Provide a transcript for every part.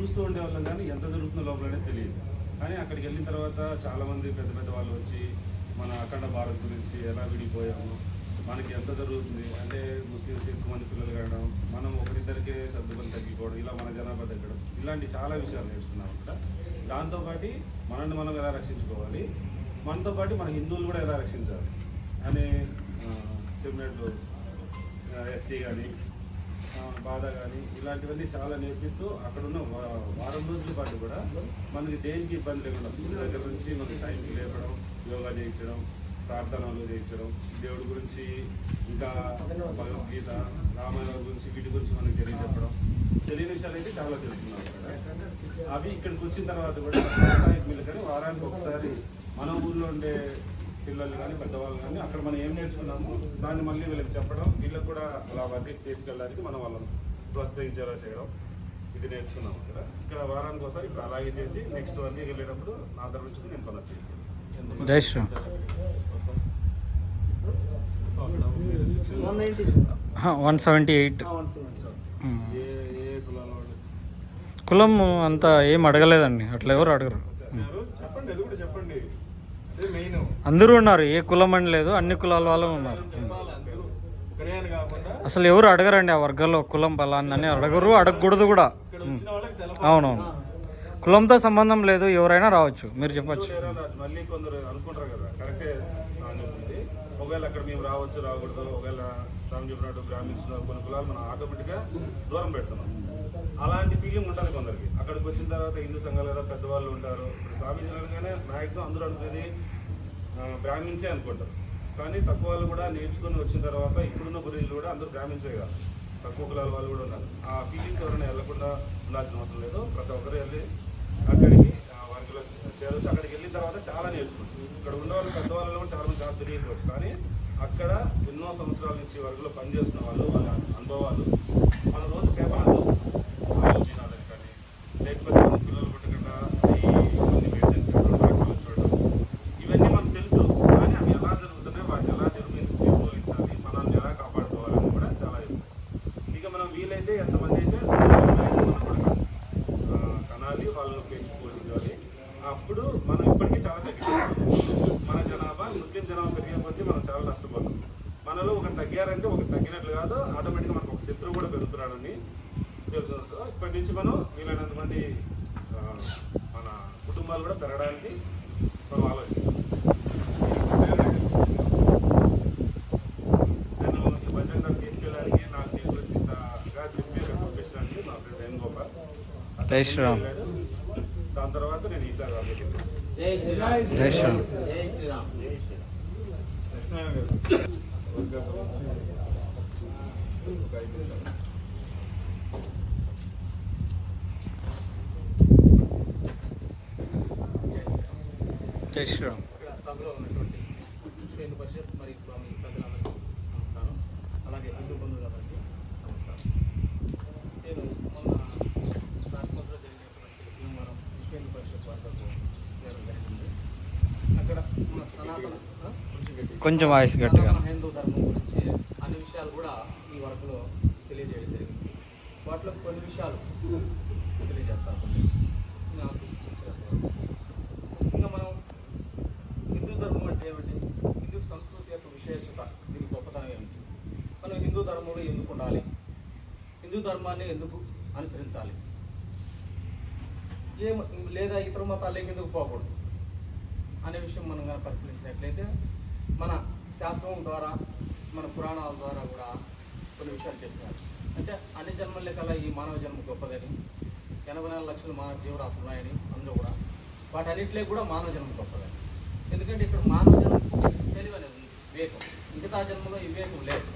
చూస్తూ ఉండేవాళ్ళం కానీ ఎంత జరుగుతుందో లోపలనే తెలియదు. కానీ అక్కడికి వెళ్ళిన తర్వాత చాలామంది పెద్ద పెద్ద వాళ్ళు వచ్చి మన అఖండ భారత్ గురించి ఎలా విడిపోయాము మనకి ఎంత జరుగుతుంది అంటే ముస్లిమ్స్ ఎక్కువ మంది పిల్లలు కావడం మనం ఒకరిద్దరికే సర్దుకొని తగ్గిపోవడం ఇలా మన జనాభా తగ్గడం ఇలాంటి చాలా విషయాలు నేర్చుకున్నాం అక్కడ. దాంతోపాటు మనల్ని మనం ఎలా రక్షించుకోవాలి మనతో పాటు మన హిందువులు కూడా ఎలా రక్షించాలి అని ఆ, చెప్పినట్లు ఎస్టీ కానీ బాధ కానీ ఇలాంటివన్నీ చాలా నేర్పిస్తూ అక్కడ ఉన్న వారం రోజుల పాటు కూడా మనకి దేనికి ఇబ్బంది లేకుండా దగ్గర నుంచి మనకి టైంకి లేపడం యోగా చేయించడం ప్రార్థనలు చేయించడం దేవుడి గురించి ఇంకా భగవద్గీత రామాయణం గురించి వీటి గురించి మనకి తెలియజెప్పడం తెలియని విషయాలు అయితే చాలా తెలుసుకున్నాం అవి ఇక్కడికి వచ్చిన తర్వాత కూడా సాప్తాహిక కానీ వారానికి ఒకసారి మన ఊర్లో ఉండే పిల్లలు కానీ పెద్దవాళ్ళు కానీ అక్కడ మనం ఏం నేర్చుకున్నామో దాన్ని మళ్ళీ వీళ్ళకి చెప్పడం వీళ్ళకి కూడా అలా వర్క్ తీసుకెళ్ళడానికి మనం వాళ్ళని ప్రోత్సహించేలా చేయడం ఇది నేర్చుకున్నాం ఇక్కడ ఇక్కడ వారానికి ఒకసారి ఇప్పుడు అలాగే చేసి నెక్స్ట్ వర్క్ వెళ్ళేటప్పుడు నా దగ్గర నుంచి నేను కొందరు తీసుకెళ్ళాను జై Sriram. One ninety one seventy eight. ఏ ఏ కులాల వాళ్ళు? కులం అంతా ఏం అడగలేదండి అట్లా ఎవరు అడగరు. చెప్పండి అది కూడా చెప్పండి. అందరూ ఉన్నారు ఏ కులం అని లేదు అన్ని కులాల వాళ్ళు ఉన్నారు. అని అసలు ఎవరు అడగరండి ఆ వర్గాల్లో కులం బలాన్ని అడగరు అడగకూడదు కూడా. అవునవును. కులంతో సంబంధం లేదు ఎవరైనా రావచ్చు మీరు చెప్పచ్చు. లేరా రాజు మళ్ళీ కొందరు అనుకుంటారు కదా కరెక్టే స్వామి చెప్పింది ఒకవేళ అక్కడ మేము రావచ్చు రాకూడదు ఒకవేళ స్వామి చెప్పినట్టు బ్రాహ్మిన్స్ కొన్ని కులాలు మనం ఆటోమేటిక్గా దూరం పెడుతున్నాం అలాంటి ఫీలింగ్ ఉంటుంది కొందరికి. అక్కడికి వచ్చిన తర్వాత హిందూ సంఘాలు కదా పెద్దవాళ్ళు ఉంటారు. ఇప్పుడు స్వామి అనగానే మ్యాక్సిమం అందరూ అనుకునేది బ్రాహ్మిన్సే అనుకుంటారు. కానీ తక్కువ వాళ్ళు కూడా నేర్చుకొని వచ్చిన తర్వాత ఇప్పుడున్న గురువులు కూడా అందరూ బ్రాహ్మిన్సే కాదు. తక్కువ కులాల వాళ్ళు కూడా ఉన్నారు. ఆ ఫీలింగ్ ఎవరైనా వెళ్ళకుండా ఉండాల్సిన అవసరం లేదు. ప్రతి ఒక్కరు వెళ్ళి అక్కడికి ఆ, చేరొచ్చు. చేరవచ్చు అక్కడికి వెళ్ళిన తర్వాత చాలా నేర్చుకుంటారు. ఇక్కడ ఉన్న వాళ్ళు పెద్దవాళ్ళు కూడా చాలా మంది చాలా తెలియకపోవచ్చు. కానీ అక్కడ ఎన్నో సంవత్సరాల నుంచి వరకులో పనిచేస్తున్న వాళ్ళు వాళ్ళ అనుభవాలు మన రోజు పేపర్లో చూస్తాం ఆలోచనలు కానీ లేకపోతే మన పిల్లలు పుట్టకుండా ఈ కొన్ని మెడిసిన్స్ డాక్టర్లు చూడడం ఇవన్నీ మనకు తెలుసు కానీ అవి ఎలా జరుగుతున్నాయి వాటిని ఎలా నిర్మి నిర్మూలించాలి మనల్ని ఎలా కాపాడుకోవాలని కూడా చాలా తెలుసు. ఇక మనం వీలైతే ఎంతమంది అయితే మనం కూడా ఆ, కనాలి వాళ్ళని పెంచి పోషించాలి అప్పుడు మనం ఇప్పటికీ చాలా తగ్గిపోతాం మన జనాభా ముస్లిం కొద్దీ మనం చాలా నష్టపోతాం. మనలో ఒకటి తగ్గారంటే ఒకటి తగ్గినట్లు కాదు ఆటోమేటిక్గా మనకు ఒక శత్రువు కూడా పెరుగుతున్నాడని తెలుసు సో ఇప్పటి నుంచి మనం వీలైనంత మంది మన కుటుంబాలు కూడా పెరగడానికి మనం ఆలోచిస్తాం నేను ఈ భజన తీసుకెళ్ళడానికి నాకు చెప్పి పంపించడానికి ఫ్రెండ్ వేణుగోపాల్. వెళ్ళాడు. దాని తర్వాత నేను ఈసారి జై శ్రీరామ్. జై శ్రీరామ్. జై శ్రీరామ్. శ్రీరామ్ ఇక్కడ సభలో ఉన్నటువంటి శ్రేణు పరిషత్ మరియు స్వామి పెద్దలందరికీ నమస్కారం. అలాగే హిందూ బంధువులందరికీ నమస్కారం నేను మొన్న రాష్ట్రంలో జరిగినటువంటి భీమవరం శ్రేణు పరిషత్ వార్తకు వెళ్ళడం జరిగింది అక్కడ మన సనాతన ఆ? కొంచెం వాయిస్ గట్టిగా. హిందూ ధర్మం గురించి అన్ని విషయాలు కూడా ఈ వర్క్లో తెలియజేయడం జరిగింది. వాటిలో కొన్ని విషయాలు తెలియజేస్తారు ఇంకా మనం హిందూ ధర్మం అంటే ఏమిటి? హిందూ సంస్కృతి యొక్క విశేషత దీని గొప్పతనం ఏమిటి? మనం హిందూ ధర్మంలో ఎందుకు ఉండాలి? హిందూ ధర్మాన్ని ఎందుకు అనుసరించాలి? ఏ లేదా ఇతర మతాలకి ఎందుకు పోకూడదు? అనే విషయం మనం పరిశీలించినట్లయితే మన శాస్త్రం ద్వారా మన పురాణాల ద్వారా కూడా కొన్ని విషయాలు చెప్పారు. అంటే అన్ని జన్మలే లెక్కల ఈ మానవ జన్మ గొప్పదని ఎనభై నాలుగు లక్షల మానవ జీవరాశులు ఉన్నాయని అందులో కూడా. వాటన్నిటిలో కూడా మానవ జన్మ గొప్పదని. ఎందుకంటే ఇక్కడ మానవ జన్మ తెలివి అనేది ఉంది వివేకం. మిగతా జన్మలో ఈ వివేకం లేదు.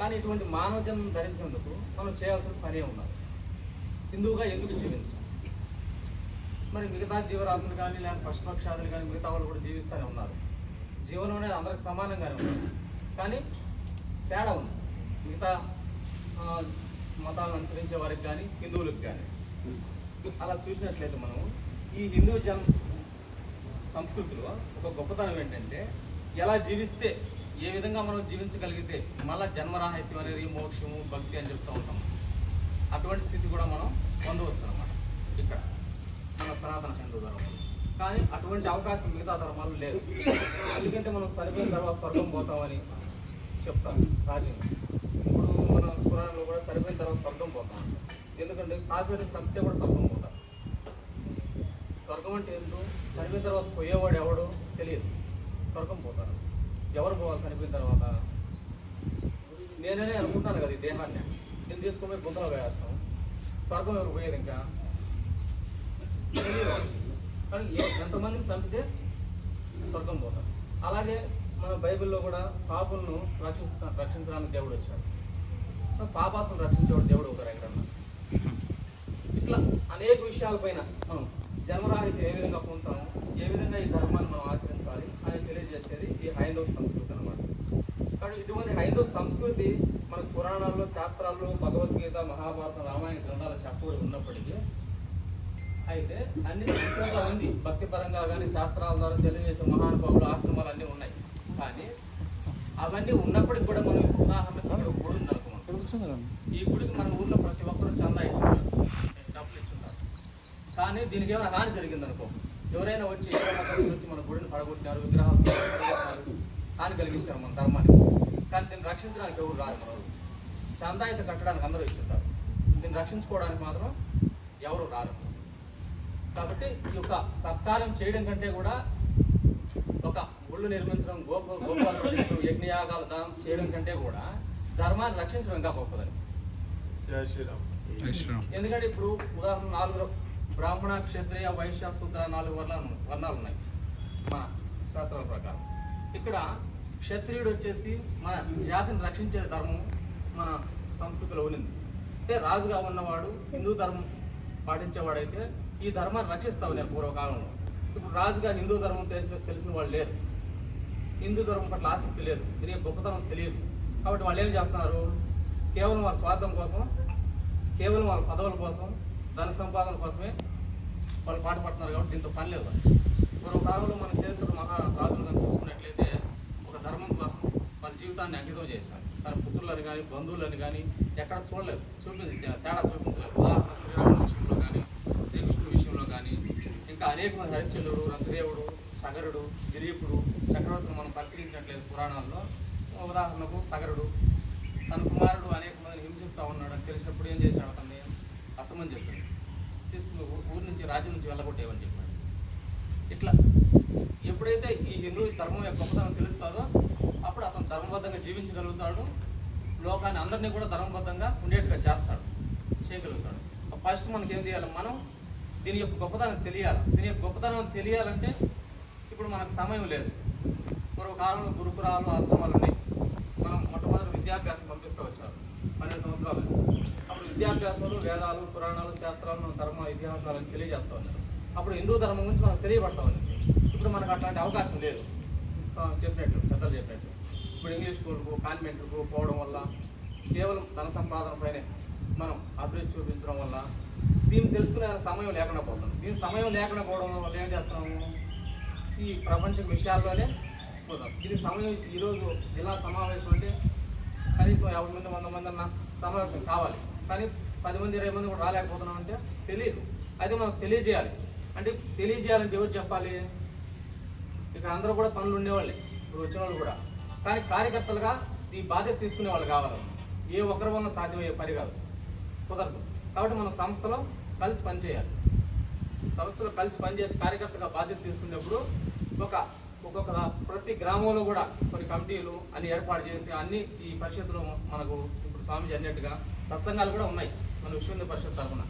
కానీ ఇటువంటి మానవ జన్మం ధరించినందుకు మనం చేయాల్సిన పనే ఉన్నది. హిందువుగా ఎందుకు జీవించాలి? మరి మిగతా జీవరాశులు కానీ లేకపోతే పశుపక్షాదులు కానీ మిగతా వాళ్ళు కూడా జీవిస్తూనే ఉన్నారు. జీవనం అనేది అందరికి సమానంగానే ఉంది కానీ తేడా ఉంది. మిగతా మతాలను అనుసరించే వారికి కానీ హిందువులకు కానీ. అలా చూసినట్లయితే మనం ఈ హిందూ జన్ సంస్కృతిలో ఒక గొప్పతనం ఏంటంటే ఎలా జీవిస్తే ఏ విధంగా మనం జీవించగలిగితే మళ్ళీ జన్మరాహిత్యం అనేది మోక్షము భక్తి అని చెప్తూ ఉంటాం. అటువంటి స్థితి కూడా మనం పొందవచ్చు అనమాట ఇక్కడ మన సనాతన హిందూ ధర్మంలో. కానీ అటువంటి అవకాశం మిగతా ధర్మాలు లేదు. ఎందుకంటే మనం చనిపోయిన తర్వాత స్వర్గం పోతామని చెప్తాను సహజంగా ఇప్పుడు మన పురాణంలో కూడా చనిపోయిన తర్వాత స్వర్గం పోతాం. ఎందుకంటే కాపీ చంపితే కూడా స్వర్గం పోతాం. స్వర్గం అంటే ఏంటో చనిపోయిన తర్వాత పోయేవాడు ఎవడో తెలియదు. స్వర్గం పోతారు ఎవరు పోవాలి చనిపోయిన తర్వాత? నేననే అనుకుంటాను కదా ఈ దేహాన్ని. నేను తీసుకొని గుంతలో వేస్తాం. స్వర్గం ఎవరు పోయేది ఇంకా? కానీ ఎంతమందిని చంపితే స్వర్గం పోతారు అలాగే మన బైబిల్లో కూడా పాపులను రక్షిస్తా రక్షించడానికి దేవుడు వచ్చాడు. పాపాత్మను రక్షించేవాడు దేవుడు ఒకరు ఎక్కడన్నా ఇట్లా అనేక విషయాలపైన మనం జన్మరాహిత్యం ఏ విధంగా పొందుతాము ఏ విధంగా ఈ ధర్మాన్ని మనం ఆచరించాలి అని తెలియజేసేది ఈ హైందవ సంస్కృతి అన్నమాట. కానీ ఇటువంటి హైందవ సంస్కృతి మన పురాణాల్లో శాస్త్రాల్లో భగవద్గీత మహాభారతం రామాయణ గ్రంథాలు చెప్పబడి ఉన్నప్పటికీ అయితే అన్ని విషయాల్లో ఉంది. భక్తి పరంగా కానీ శాస్త్రాల ద్వారా తెలియజేసే మహానుభావులు ఆశ్రమాలు అన్నీ ఉన్నాయి. కానీ అవన్నీ ఉన్నప్పటికి కూడా మనం ఉదాహరణకు ఇక్కడ గుడి ఉందనుకున్నాం ఈ గుడికి మన ఊర్లో ప్రతి ఒక్కరూ చందా ఇచ్చున్నారు డబ్బులు ఇచ్చున్నారు కానీ దీనికి ఏమైనా హాని జరిగింది అనుకో ఎవరైనా వచ్చి వచ్చి మన గుడిని పడగొట్టినారు విగ్రహాలు హాని కలిగించారు మన ధర్మానికి. కానీ దీన్ని రక్షించడానికి ఎవరు రాదు మనరు చందా అయితే కట్టడానికి అందరూ ఇచ్చుంటారు. దీన్ని రక్షించుకోవడానికి మాత్రం ఎవరు రారు. కాబట్టి ఈ యొక్క సత్కారం చేయడం కంటే కూడా ఒక గుళ్ళు నిర్మించడం గోప గోపాలు రక్షించడం యజ్ఞయాగాలు దానం చేయడం కంటే కూడా ధర్మాన్ని రక్షించడం ఇంకా గొప్పదని. ఎందుకంటే ఇప్పుడు ఉదాహరణ నాలుగు బ్రాహ్మణ క్షత్రియ వైశ్య శూద్ర నాలుగు వర్ణాలు వర్ణాలు ఉన్నాయి మన శాస్త్రాల ప్రకారం. ఇక్కడ క్షత్రియుడు వచ్చేసి మన జాతిని రక్షించే ధర్మం మన సంస్కృతిలో ఉన్నింది. అంటే రాజుగా ఉన్నవాడు హిందూ ధర్మం పాటించేవాడైతే ఈ ధర్మాన్ని రక్షిస్తావు నేను పూర్వకాలంలో. ఇప్పుడు రాజుగా హిందూ ధర్మం తెలిసిన తెలిసిన వాళ్ళు లేరు. హిందూ ధర్మం పట్ల ఆసక్తి లేదు. తెలియ గొప్పతనం తెలియదు. కాబట్టి వాళ్ళు ఏం చేస్తున్నారు? కేవలం వాళ్ళ స్వార్థం కోసం కేవలం వాళ్ళ పదవుల కోసం ధన సంపాదన కోసమే వాళ్ళు పాటు పడుతున్నారు కాబట్టి దీంతో పని లేదు. పూర్వకాలంలో మన చరిత్ర మహా రాజులు కానీ చూసుకున్నట్లయితే ఒక ధర్మం కోసం వాళ్ళ జీవితాన్ని అంకితం చేశారు. తన పుత్రులని కానీ బంధువులని కానీ ఎక్కడ చూడలేదు. చూడలేదు తేడా చూపించలేదు. ఉదాహరణ శ్రీరాముడి విషయంలో కానీ శ్రీకృష్ణుడి విషయంలో కానీ అనేక మంది హరిశ్చంద్రుడు రంగదేవుడు సగరుడు గిరీపుడు చక్రవర్తిని మనం పరిశీలించినట్లేదు పురాణాల్లో. ఉదాహరణకు సగరుడు. తన కుమారుడు అనేక మందిని హింసిస్తూ ఉన్నాడు అని తెలిసినప్పుడు ఏం చేశాడు అతన్ని అసమం చేశాడు. తీసుకుని ఊరి నుంచి రాజ్యం నుంచి వెళ్ళగొట్టేవని చెప్పాడు. ఇట్లా ఎప్పుడైతే ఈ హిందూ ధర్మం యొక్క గొప్పతనం తెలుస్తుందో అప్పుడు అతను ధర్మబద్ధంగా జీవించగలుగుతాడు. లోకాన్ని అందరినీ కూడా ధర్మబద్ధంగా ఉండేట్టుగా చేస్తాడు. చేయగలుగుతాడు. ఫస్ట్ మనకి ఏం చేయాలి మనం? దీని యొక్క గొప్పతనం తెలియాలి? దీని యొక్క గొప్పతనం తెలియాలంటే ఇప్పుడు మనకు సమయం లేదు. పూర్వకాలంలో గురుకురాలు ఆశ్రమాలు ఉన్నాయి మనం మొట్టమొదటి విద్యాభ్యాసం పంపిస్తూ వచ్చారు పన్నెండు సంవత్సరాలు. అప్పుడు విద్యాభ్యాసాలు వేదాలు పురాణాలు శాస్త్రాలు మన ధర్మ ఇతిహాసాలను తెలియజేస్తూ ఉన్నారు అప్పుడు హిందూ ధర్మం గురించి మనకు తెలియబడతా ఉంది. ఇప్పుడు మనకు అట్లాంటి అవకాశం లేదు. చెప్పినట్టు పెద్దలు చెప్పినట్టు. ఇప్పుడు ఇంగ్లీష్ స్కూల్కు కాన్వెంట్కు పోవడం వల్ల కేవలం ధన సంపాదన పైనే మనం అభివృద్ధి చూపించడం వల్ల దీన్ని తెలుసుకునే సమయం లేకుండా పోతుంది. దీని సమయం లేకుండా పోవడం వల్ల ఏం చేస్తున్నాము? ఈ ప్రపంచ విషయాల్లోనే పోతాం. ఇది సమయం ఈరోజు ఎలా సమావేశం అంటే కనీసం యాభై మంది వంద మంది అన్న సమావేశం కావాలి. కానీ పది మంది ఇరవై మంది కూడా రాలేకపోతున్నాం అంటే తెలియదు అయితే మనం తెలియజేయాలి. అంటే తెలియజేయాలంటే ఎవరు చెప్పాలి? ఇక్కడ అందరూ కూడా పనులు ఉండేవాళ్ళే. ఇప్పుడు వచ్చిన వాళ్ళు కూడా. కానీ కార్యకర్తలుగా ఈ బాధ్యత తీసుకునే వాళ్ళు కావాలి. ఏ ఒక్కరి వల్ల సాధ్యమయ్యే పని కాదు. కుదరదు. కాబట్టి మనం సంస్థలో కలిసి పనిచేయాలి. సంస్థలో కలిసి పనిచేసి కార్యకర్తగా బాధ్యత తీసుకునేప్పుడు ఒక ఒక్కొక్క ప్రతి గ్రామంలో కూడా కొన్ని కమిటీలు అన్ని ఏర్పాటు చేసి అన్ని ఈ పరిషత్తులో మనకు ఇప్పుడు స్వామిజీ అన్నట్టుగా సత్సంగాలు కూడా ఉన్నాయి. మన విశ్వ పరిషత్ తరఫున.